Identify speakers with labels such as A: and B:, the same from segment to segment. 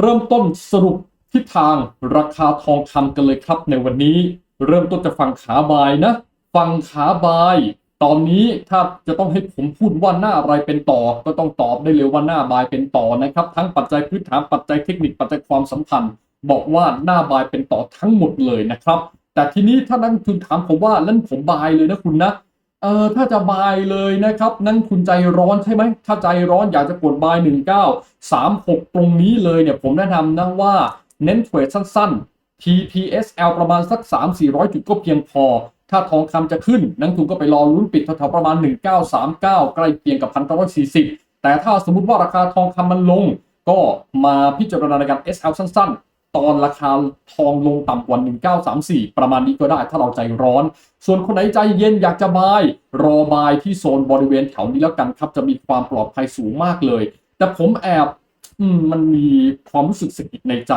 A: เริ่มต้นสรุปทิศทางราคาทองคำกันเลยครับในวันนี้ เริ่มต้นจากฝั่งขาบายนะฝั่งขาบาย ตอนนี้ถ้าจะต้องให้ผมพูดว่าหน้าอะไรเป็นต่อ ก็ต้องตอบได้เลยว่าหน้าบายเป็นต่อนะครับ ทั้งปัจจัยพื้นฐานปัจจัยเทคนิคปัจจัยความสัมพันธ์ บอกว่าหน้าบายเป็นต่อทั้งหมดเลยนะครับ แต่ทีนี้ถ้านักทุนถามผมว่านั่นผมบายเลยนะคุณนะ เออถ้าจะบายเลยนะครับ นั่นคุณใจร้อนใช่ไหมถ้าใจร้อนอยากจะกดบาย 1936 ตรงนี้เลยเนี่ยผมแนะนำนะว่าเน้นเทรดสั้นๆ TPSL ประมาณสัก 3-400 จุดก็เพียงพอ ถ้าทองคำจะขึ้น นักลงทุนก็ไปรอลุ้นปิดแถวๆประมาณ 1939 ใกล้เคียงกับ 1,940 แต่ถ้าสมมติว่าราคาทองคำมันลง ก็มาพิจารณาในการ SL สั้นๆ ตอนราคาทองลงต่ำกว่า 1934 ประมาณนี้ก็ได้ถ้าเราใจร้อน ส่วนคนไหนใจเย็นอยากจะบาย รอบายที่โซนบริเวณแถวนี้แล้วกันครับ จะมีความปลอดภัยสูงมากเลย แต่ผมแอบอมมันมีความรู้สึกสะกิดในใจ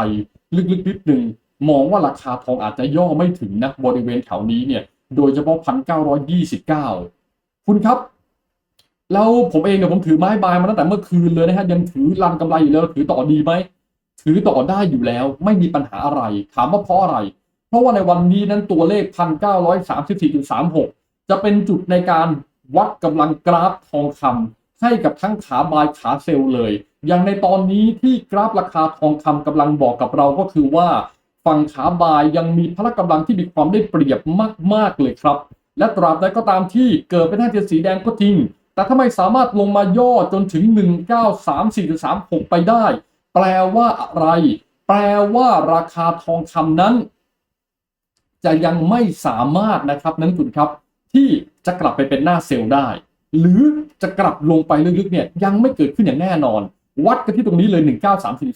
A: ลึกๆนิดหนึ่งมองว่าราคาทองอาจจะย่อไม่ถึงนะบริเวณแถวนี้เนี่ย โดยเฉพาะ 1,929 คุณครับแล้วผมเองเนี่ยผมถือไม้บายมาตั้งแต่เมื่อคืนเลยนะฮะยังถือรันกำไรอยู่แล้วถือต่อดีไหม ถือต่อได้อยู่แล้ว ไม่มีปัญหาอะไร ถามว่าเพราะอะไร เพราะว่าในวันนี้นั้นตัวเลข 1,934.36 จะเป็นจุดในการวัดกำลังกราฟทองคำให้กับทั้งขาบายขาเซลล์เลย อย่างในตอนนี้ที่กราฟราคาทองคำกำลังบอกกับเราก็คือว่าฝั่งขาบายยังมีพละกำลังที่มีความได้เปรียบมาก ๆ เลยครับ และตราบใดก็ตามที่เกิดเป็นแท่งเทียนสีแดงก็จริง แต่ถ้าไม่สามารถลงมาย่อจนถึง 1934-36 ไปได้ แปลว่าอะไร แปลว่าราคาทองคำนั้น จะยังไม่สามารถนะครับนั้นคุณครับ ที่จะกลับไปเป็นหน้าเซลล์ได้ หรือจะกลับลงไปลึกๆเนี่ยยังไม่เกิดขึ้นอย่างแน่นอน วัดกันที่ตรงนี้เลย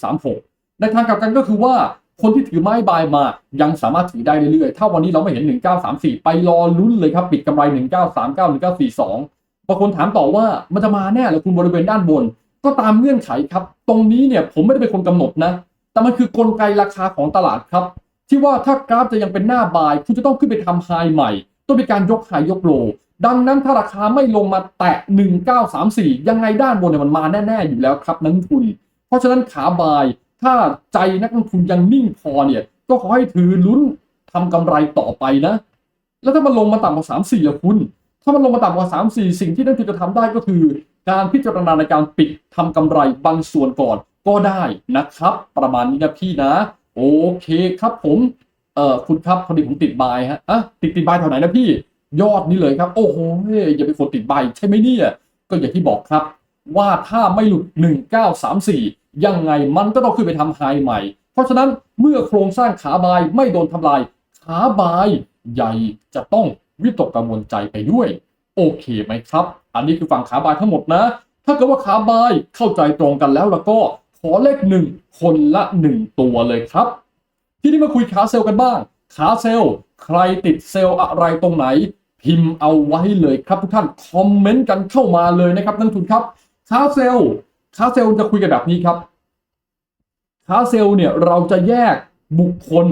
A: 1934-36 ในทางกลับกันก็คือว่าคนที่ถือไม้บายมายังสามารถถือได้เรื่อยๆ ถ้าวันนี้เราไม่เห็น 1934 ไปรอลุ้นเลยครับ ปิดกำไร 1939 1942บางคนถามต่อว่ามันจะมาแน่หรือคุณบริเวณด้านบน ก็ตามเงื่อนไขครับ ตรงนี้เนี่ยผมไม่ได้เป็นคนกำหนดนะ แต่มันคือกลไกราคาของตลาดครับ ที่ว่าถ้ากราฟจะยังเป็นหน้าบาย คุณจะต้องขึ้นไปทำไฮใหม่ ต้องมีการยกไฮยกโล ดังนั้นถ้าราคาไม่ลงมาแตะ 1934 ยังไงด้านบนเนี่ยมันมาแน่ๆอยู่แล้วครับนักลงทุน เพราะฉะนั้นขาบาย ถ้าใจนักลงทุนยังนิ่งพอเนี่ย ก็ขอให้ถือลุ้นทำกำไรต่อไปนะ แล้วถ้ามันลงมาต่ำกว่า 3 4อะคุณ ถ้ามันลงมาต่ำกว่า 3 4 สิ่งที่นักลงทุนจะทำได้ก็คือ การพิจารณาในการปิดทำกำไรบางส่วนก่อนก็ได้นะครับ ประมาณนี้นะพี่นะ โอเคครับผมเอ่อคุณครับพอดีผมติดบายฮะอะติดติดบายแถวไหนนะพี่ ยอดนี่เลยครับ โอ้โหอย่าเป็นคนติดบายใช่ไหมเนี่ย ก็อย่างที่บอกครับ ว่าถ้าไม่หลุด 1934 ยังไงมันก็ต้องขึ้นไปทำไฮใหม่ เพราะฉะนั้นเมื่อโครงสร้างขาบายไม่โดนทำลาย ขาบายใหญ่จะต้องวิตกกังวลใจไปด้วย โอเคไหมครับ อันนี้คือฝั่งขาบายทั้งหมดนะ ถ้าเกิดว่าขาบายเข้าใจตรงกันแล้วแล้วก็ขอเลขหนึ่งคนละหนึ่งตัวเลยครับ ทีนี้มาคุยขาเซลล์กันบ้าง ขาเซลล์ใครติดเซลล์อะไรตรงไหน พิมพ์เอาไว้เลยครับทุกท่านคอมเมนต์กันเข้ามาเลยนะครับนักลงทุนครับขาเซลล์ขาเซลล์จะคุยกันแบบนี้ครับขาเซลล์เนี่ยเราจะแยกบุคคล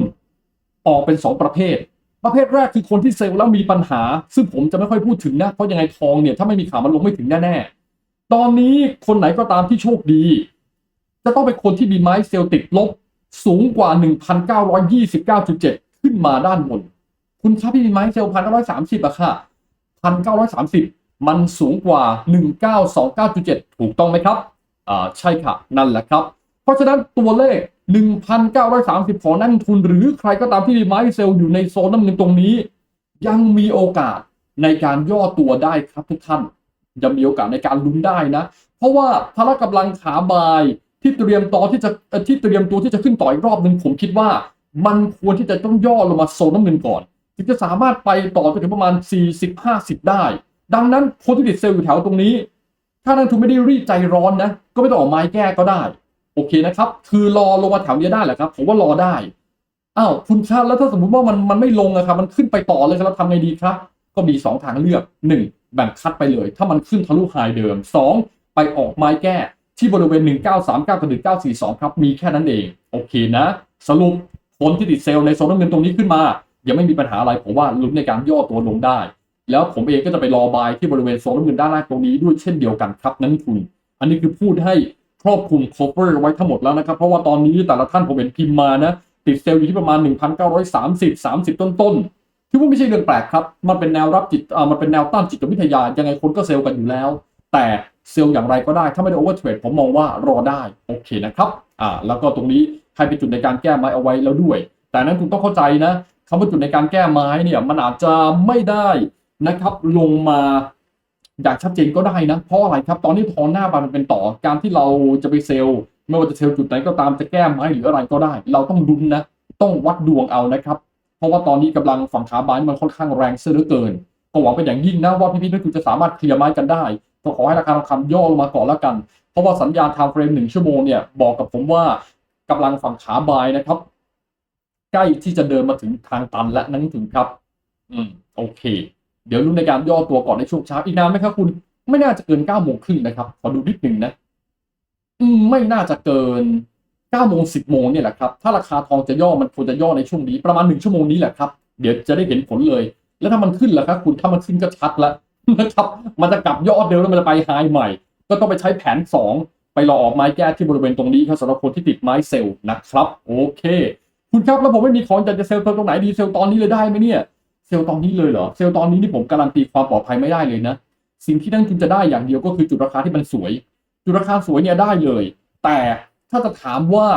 A: ออกเป็นสองประเภท ประเภทแรกคือคนที่เซลล์แล้วมีปัญหา ซึ่งผมจะไม่ค่อยพูดถึงนะ เพราะยังไงทองเนี่ย ถ้าไม่มีข่าวมันลงไม่ถึงแน่ๆ ตอนนี้คนไหนก็ตามที่โชคดี จะต้องเป็นคนที่มีไม้เซลล์ติดลบสูงกว่า 1,929.7 ขึ้นมาด้านบน คุณครับพี่มีไม้เซลล์1,930อยสามสิบอะค่ะ1,930มันสูงกว่า 1929.7 ถูกต้องไหมครับอ่าใช่ค่ะ นั่นแหละครับ เพราะฉะนั้นตัวเลข 1,930 ของนักลงทุน หรือใครก็ตามที่มีไม้เซลล์อยู่ในโซนน้ำเงินตรงนี้ ยังมีโอกาสในการย่อตัวได้ครับทุกท่านยังมีโอกาสในการลุ้นได้นะ เพราะว่าพละกำลังขาบายที่เตรียมต่อที่จะที่เตรียมตัวที่จะขึ้นต่ออีกรอบหนึ่งผมคิดว่า มันควรที่จะต้องย่อลงมาโซนน้ำเงินก่อนถึงจะสามารถไปต่อไปถึงประมาณ 40-50 ได้ ดังนั้นคนที่ติดเซลล์อยู่แถวตรงนี้ ถ้านักทุนไม่ได้รีบใจร้อนนะ ก็ไม่ต้องออกไม้แก้ก็ได้ โอเคนะครับ คือรอลงมาแถวนี้ได้แหละครับ ผมว่ารอได้ อ้าวคุณชาติแล้วถ้าสมมติว่ามันมันไม่ลงอะครับ มันขึ้นไปต่อเลยครับทำไงดีครับ ก็มี 2 ทางเลือก 1. แบ่งคัดไปเลย ถ้ามันขึ้นทะลุไฮเดิม 2. ไปออกไม้แก้ที่บริเวณ 1939กับ1942 ครับ มีแค่นั้นเอง โอเคนะ สรุปคนที่ติดเซลล์ในโซนน้ำเงินตรงนี้ขึ้นมา ยังไม่มีปัญหาอะไร ผมว่าลุ้นในการย่อตัวลงได้ แล้วผมเองก็จะไปรอบายที่บริเวณโซนน้ำเงินด้านล่างตรงนี้ด้วยเช่นเดียวกันครับนักลงทุนอันนี้คือพูดให้ ครอบคลุม cover ไว้ทั้งหมดแล้วนะครับ เพราะว่าตอนนี้แต่ละท่านผมเห็นพิมพ์มานะ ติดเซลล์อยู่ที่ประมาณ 1,930 30 ต้นๆที่ว่าไม่ใช่เรื่องแปลกครับ มันเป็นแนวรับจิตอ่ามันเป็นแนวต้านจิตวิทยา ยังไงคนก็เซลล์กันอยู่แล้ว แต่เซลล์อย่างไรก็ได้ ถ้าไม่ได้โอเวอร์เทรดผมมองว่ารอได้โอเคนะครับอ่าแล้วก็ตรงนี้ให้เป็นจุดในการแก้ไม้เอาไว้แล้วด้วย แต่นั้นคุณต้องเข้าใจนะคำว่าจุดในการแก้ไม้เนี่ยมันอาจจะไม่ได้นะครับลงมา อยางชัดเจนก็ได้นะเพราะอะไรครับ ตอนนี้ทอนหน้าบานมันเป็นต่อการที่เราจะไปเซลล์ไม่ว่าจะเซลล์จุดไหนก็ตามจะแก้ไม้หรืออะไรก็ได้ เราต้องดุนนะ ต้องวัดดวงเอานะครับ เพราะว่าตอนนี้กำลังฝั่งขาบายมันค่อนข้างแรงเสียเหลือเกินก็หวังเป็นอย่างยิ่งนะว่าพี่ๆนักทุนจะสามารถเคลียร์ไม้กันได้ก็ขอให้ราคาทองคำย่อลงมาก่อนแล้วกัน เพราะว่าสัญญาณไทม์เฟรมหนึ่งชั่วโมงเนี่ยบอกกับผมว่ากำลังฝั่งขาบายนะครับ ใกล้ที่จะเดินมาถึงทางตันและนั่นถึงครับ อืมโอเค เดี๋ยวลุ้นในการย่อตัวก่อนในช่วงเช้าอีกนานไหมครับคุณ ไม่น่าจะเกินเก้าโมงครึ่งนะครับขอดูนิดหนึ่งนะ อืมไม่น่าจะเกินเก้าโมงสิบโมงเนี่ยแหละครับ ถ้าราคาทองจะย่อมันควรจะย่อในช่วงนี้ประมาณหนึ่งชั่วโมงนี้แหละครับ เดี๋ยวจะได้เห็นผลเลย แล้วถ้ามันขึ้นล่ะครับ คุณถ้ามันขึ้นก็ชัดแล้วนะครับ มันจะกลับยอดเดิมแล้วมันจะไปไฮใหม่ ก็ต้องไปใช้แผน 2 ไปรอออกไม้แก้ที่บริเวณตรงนี้ครับสำหรับคนที่ติดไม้เซลล์นะครับ โอเค คุณครับแล้วผมไม่มีของอยากจะเซลล์ตรงไหนดีเซลล์ตอนนี้เลยได้ไหมเนี่ย เซลล์ตอนนี้เลยเหรอ เซลล์ตอนนี้นี่ผมการันตีความปลอดภัยไม่ได้เลยนะ สิ่งที่นักลงทุนจะได้อย่างเดียวก็คือจุดราคาที่มันสวย จุดราคาสวยเนี่ยได้เลย แต่ถ้าจะถามว่า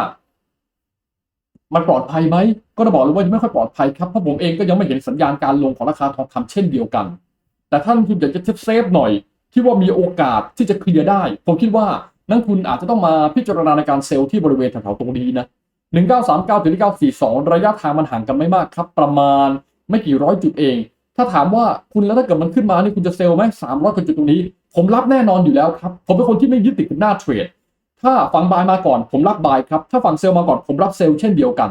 A: มันปลอดภัยไหม ก็จะบอกเลยว่ายังไม่ค่อยปลอดภัยครับเพราะผมเองก็ยังไม่เห็นสัญญาณการลงของราคาทองคำเช่นเดียวกัน แต่ถ้านักทุนอยากจะเซฟหน่อย ที่ว่ามีโอกาสที่จะเคลียร์ได้ ผมคิดว่านักลงทุนอาจจะต้องมาพิจารณาในการเซลล์ที่บริเวณแถวๆตรงนี้นะ1939ถึง1942ระยะทางมันห่างกันไม่มากครับ ประมาณ ไม่กี่ร้อยจุดเอง ถ้าถามว่าคุณแล้วถ้าเกิดมันขึ้นมานี่คุณจะเซลล์ไหม300กว่าจุดตรงนี้ ผมรับแน่นอนอยู่แล้วครับ ผมเป็นคนที่ไม่ยึดติดกับหน้าเทรด ถ้าฝั่งบายมาก่อน ผมรับบายครับ ถ้าฝั่งเซลล์มาก่อนผมรับเซลล์เช่นเดียวกัน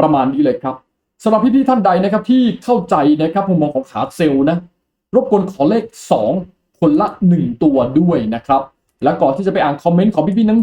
A: ประมาณนี้เลยครับสำหรับพี่ๆท่านใดนะครับที่เข้าใจนะครับมุมมองของขาเซลล์นะรบกวนขอเลข 2 คนละ 1 ตัวด้วยนะครับ และก่อนที่จะไปอ่านคอมเมนต์ของพี่ๆนัก